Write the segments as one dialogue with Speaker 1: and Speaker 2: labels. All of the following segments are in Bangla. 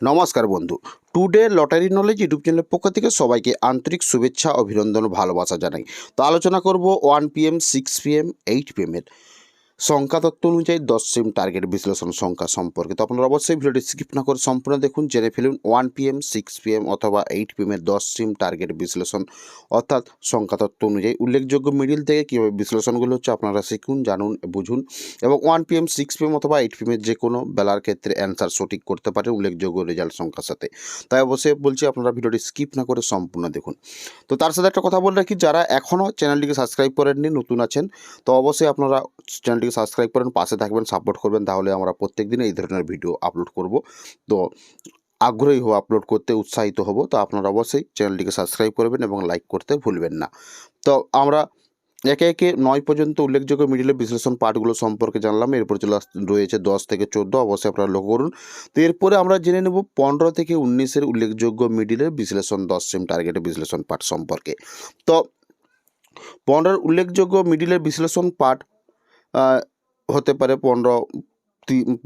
Speaker 1: নমস্কার বন্ধু। টুডে লটারি নলেজ ইউটিউব চ্যানেলের পক্ষ থেকে সবাইকে আন্তরিক শুভেচ্ছা, অভিনন্দন ভালোবাসা জানাই। তো আলোচনা করব one PM six PM eight পিএমের সংখ্যা তত্ত্ব অনুযায়ী দশ সিম টার্গেট বিশ্লেষণ সংখ্যা সম্পর্কে। তো আপনারা অবশ্যই ভিডিওটি স্কিপ না করে সম্পূর্ণ দেখুন, জেনে ফেলুন ওয়ান পিএম সিক্স পিএম অথবা এইট পিএমের দশ সিম টার্গেট বিশ্লেষণ অর্থাৎ সংখ্যা তত্ত্ব অনুযায়ী। উল্লেখযোগ্য মিডিল থেকে কীভাবে বিশ্লেষণগুলো হচ্ছে আপনারা শিখুন, জানুন, বুঝুন এবং ওয়ান পিএম সিক্স পিএম অথবা এইট পিএমের যে কোনো বেলার ক্ষেত্রে অ্যান্সার সঠিক করতে পারেন উল্লেখযোগ্য রেজাল্ট সংখ্যার সাথে। তাই অবশ্যই বলছি আপনারা ভিডিওটি স্কিপ না করে সম্পূর্ণ দেখুন। তো তার সাথে একটা কথা বলে রাখি, যারা এখনও চ্যানেলটিকে সাবস্ক্রাইব করেননি, নতুন আছেন, তো অবশ্যই আপনারা চ্যানেলটিকে সাবস্ক্রাইব করেন, পাশে থাকবেন সাপোর্ট করবেন, তাহলে আমরা প্রত্যেক দিন এই ধরনের ভিডিও আপলোড করব। তো আগ্রহী হব আপলোড করতে উৎসাহিত হব, তো আপনারা অবশ্যই চ্যানেলটিকে সাবস্ক্রাইব করবেন এবং লাইক করতে ভুলবেন না। তো আমরা একে একে নয় পর্যন্ত উল্লেখযোগ্য মিডিলের বিশ্লেষণ পার্টগুলো সম্পর্কে জানলাম, এরপর চলে রয়েছে দশ থেকে চোদ্দ, অবশ্যই আপনারা লক্ষ্য করুন। তো এরপরে আমরা জেনে নেব পনেরো থেকে উনিশের উল্লেখযোগ্য মিডিলের বিশ্লেষণ, দশ সিম টার্গেটের বিশ্লেষণ পার্ট সম্পর্কে। তো পনেরোর উল্লেখযোগ্য মিডিলের বিশ্লেষণ পার্ট হতে পারে পনেরো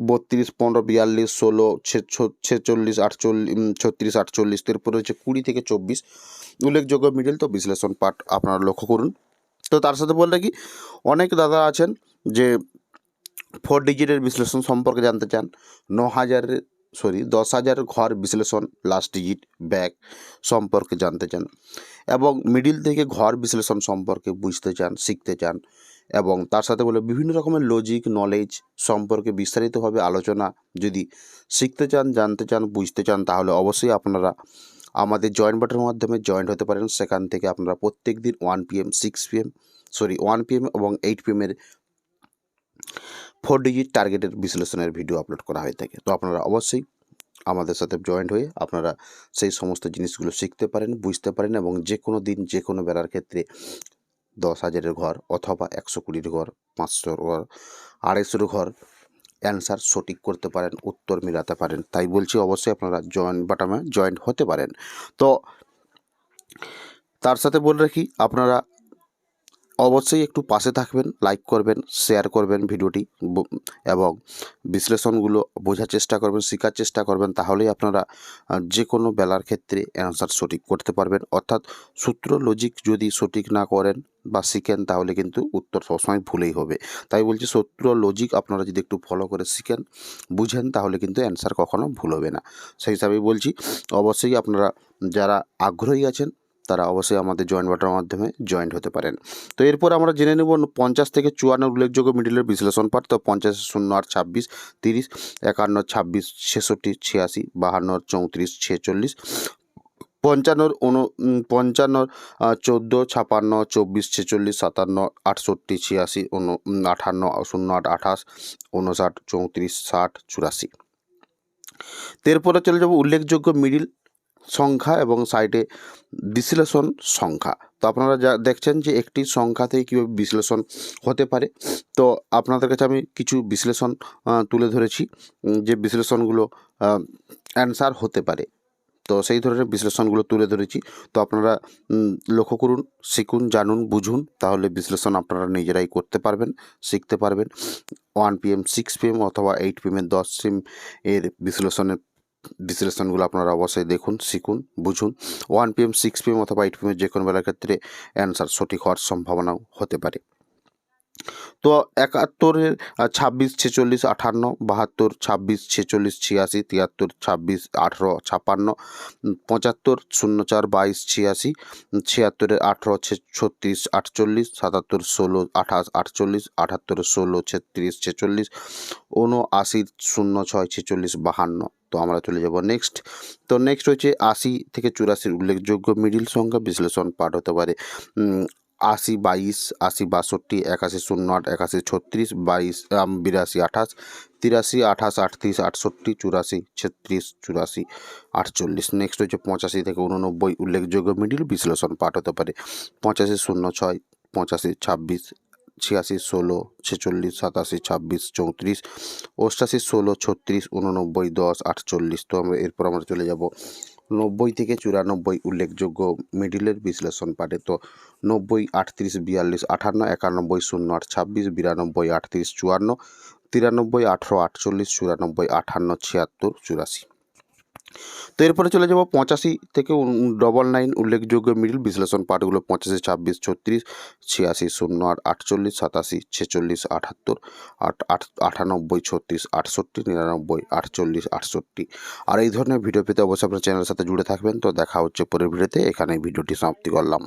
Speaker 1: বত্রিশ, পনেরো, বিয়াল্লিশ, ষোলো ছেচল্লিশ আটচল্লিশ ছত্রিশ, আটচল্লিশ এরপরে হচ্ছে কুড়ি থেকে চব্বিশ। উল্লেখযোগ্য মিডিল তো বিশ্লেষণ পার্ট আপনারা লক্ষ্য করুন। তো তার সাথে বলতে কি, অনেক দাদা আছেন যে ফোর ডিজিটের বিশ্লেষণ সম্পর্কে জানতে চান। ন হাজারের সরি দশ হাজার ঘর বিশ্লেষণ লাস্ট ডিজিট ব্যাক সম্পর্কে জানতে চান। এবং মিডিল থেকে ঘর বিশ্লেষণ সম্পর্কে বুঝতে চান, শিখতে চান। এবং তার সাথে বলে বিভিন্ন রকমের লজিক নলেজ সম্পর্কে বিস্তারিতভাবে আলোচনা যদি শিখতে চান, জানতে চান, বুঝতে চান, তাহলে অবশ্যই আপনারা আমাদের জয়েন্ট বাটনের মাধ্যমে জয়েন্ট হতে পারেন। সেখান থেকে আপনারা প্রত্যেক দিন one PM six PM sorry one PM এবং এইট পিএমের ফোর ডিজিট টার্গেটের বিশ্লেষণের ভিডিও আপলোড করা হয়ে থাকে। তো আপনারা অবশ্যই আমাদের সাথে জয়েন্ট হয়ে আপনারা সেই সমস্ত জিনিসগুলো শিখতে পারেন, বুঝতে পারেন এবং যে কোনো দিন যে কোনো বেলার ক্ষেত্রে দশ হাজারের ঘর অথবা একশো কুড়ির ঘর, পাঁচশোর ঘর, আড়াইশোর ঘর। অ্যান্সার সঠিক করতে পারেন, উত্তর মিলাতে পারেন। তাই বলছি অবশ্যই আপনারা জয়েন্ট বাটামে জয়েন্ট হতে পারেন। তো তার সাথে বলে রাখি, আপনারা অবশ্যই একটু পাশে থাকবেন লাইক করবেন শেয়ার করবেন ভিডিওটি এবং বিশ্লেষণগুলো বোঝার চেষ্টা করবেন, শেখার চেষ্টা করবেন, তাহলেই আপনারা যে কোনো বেলার ক্ষেত্রে অ্যান্সার সঠিক করতে পারবেন। অর্থাৎ সূত্র লজিক যদি সঠিক না করেন বা শিখেন, তাহলে কিন্তু উত্তর সবসময় ভুলেই হবে। তাই বলছি, সূত্র লজিক আপনারা যদি একটু ফলো করে শিখেন, বুঝেন, তাহলে কিন্তু অ্যান্সার কখনো ভুল হবে না। সেই হিসাবেই বলছি, অবশ্যই আপনারা যারা আগ্রহী আছেন তারা অবশ্যই আমাদের জয়েন্ট বাটার মাধ্যমে জয়েন্ট হতে পারেন। তো এরপর আমরা জেনে নেব পঞ্চাশ থেকে চুয়ান্ন উল্লেখযোগ্য মিডিলের বিশ্লেষণ পাঠ। তো পঞ্চাশ, শূন্য আট ছাব্বিশ, তিরিশ, একান্ন, ছাব্বিশ, ছেষট্টি, ছিয়াশি, বাহান্ন, চৌত্রিশ, ছেচল্লিশ পঞ্চান্নর উন পঞ্চান্নর চোদ্দ, ছাপান্ন, চব্বিশ, ছেচল্লিশ, সাতান্ন, আটষট্টি, ছিয়াশি, উন আঠান্ন, শূন্য আট, আঠাশ, উনষাট, চৌত্রিশ, ষাট, চুরাশি। এরপরে চলে যাব উল্লেখযোগ্য মিডিল সংখ্যা এবং সাইডে বিশ্লেষণ সংখ্যা। তো আপনারা যা দেখছেন যে একটি সংখ্যা থেকে কীভাবে বিশ্লেষণ হতে পারে, তো আপনাদের কাছে আমি কিছু বিশ্লেষণ তুলে ধরেছি যে বিশ্লেষণগুলো অ্যান্সার হতে পারে। তো সেই ধরনের বিশ্লেষণগুলো তুলে ধরেছি। তো আপনারা লক্ষ্য করুন, শিখুন, জানুন, বুঝুন, তাহলে বিশ্লেষণ আপনারা নিজেরাই করতে পারবেন, শিখতে পারবেন। ওয়ান পিএম সিক্স পিএম অথবা এইট পিএমের দশ সিম এর বিশ্লেষণের বিশ্লেষণগুলো আপনারা অবশ্যই দেখুন, শিখুন, বুঝুন। ওয়ান পিএম সিক্স পিএম অথবা এইট পিএমের যে কোনো বেলার ক্ষেত্রে অ্যান্সার সঠিক হওয়ার সম্ভাবনাও হতে পারে। তো একাত্তরের ছাব্বিশ, ছেচল্লিশ, আঠান্ন, বাহাত্তর, ছাব্বিশ, ছেচল্লিশ, ছিয়াশি, তিয়াত্তর, ছাব্বিশ, আঠেরো ছাপান্ন পঁচাত্তর, শূন্য চার, বাইশ, ছিয়াশি, ছিয়াত্তরের আঠেরো ছত্রিশ, আটচল্লিশ, সাতাত্তর, ষোলো, আঠাশ, আটচল্লিশ আটাত্তরের ষোলো, ছেত্রিশ, ছেচল্লিশ উনআশি শূন্য ছয়, ছেচল্লিশ, বাহান্ন। তো আমরা চলে যাব নেক্সট তো নেক্সট হচ্ছে আশি থেকে চুরাশির উল্লেখযোগ্য মিডিল সংখ্যা বিশ্লেষণ পাঠ হতে পারে। আশি বাইশ, আশি বাষট্টি, একাশি শূন্য আট, একাশি ছত্রিশ, বাইশ বিরাশি আঠাশ, তিরাশি আঠাশ, আটত্রিশ আটষট্টি, চুরাশি ছত্রিশ, চুরাশি আটচল্লিশ। নেক্সট হচ্ছে পঁচাশি থেকে উননব্বই উল্লেখযোগ্য মিডিল বিশ্লেষণ পাঠ হতে পারে। পঁচাশি শূন্য ছয়, পঁচাশি ছাব্বিশ ছিয়াশি, ষোলো, ছেচল্লিশ, সাতাশি, ছাব্বিশ, চৌত্রিশ, অষ্টাশি, ষোলো, ছত্রিশ উননব্বই দশ, আটচল্লিশ। তো আমরা এরপর আমরা চলে যাব নব্বই থেকে চুরানব্বই উল্লেখযোগ্য মিডিলের বিশ্লেষণ পাঠে। তো নব্বই, আটত্রিশ, বিয়াল্লিশ আটান্ন একানব্বই, শূন্য, আট, ছাব্বিশ, বিরানব্বই, আটত্রিশ, চুয়ান্ন, তিরানব্বই, আঠেরো, আটচল্লিশ, চুরানব্বই আটান্ন ছিয়াত্তর, চুরাশি। তো এরপরে চলে যাব পঁচাশি থেকে ডবল নাইন উল্লেখযোগ্য মিডিল বিশ্লেষণ পাঠগুলো, পঁচাশি, ছাব্বিশ, ছত্রিশ, ছিয়াশি, শূন্য আট, আটচল্লিশ, সাতাশি, ছেচল্লিশ, আটাত্তর, আট আট, আটানব্বই, ছত্রিশ, আটষট্টি, নিরানব্বই, আটচল্লিশ, আটষট্টি। আর এই ধরনের ভিডিও পেতে অবশ্যই আপনার চ্যানেলের সাথে জুড়ে থাকবেন। তো দেখা হচ্ছে পরের ভিডিওতে এখানে ভিডিওটি সমাপ্তি করলাম।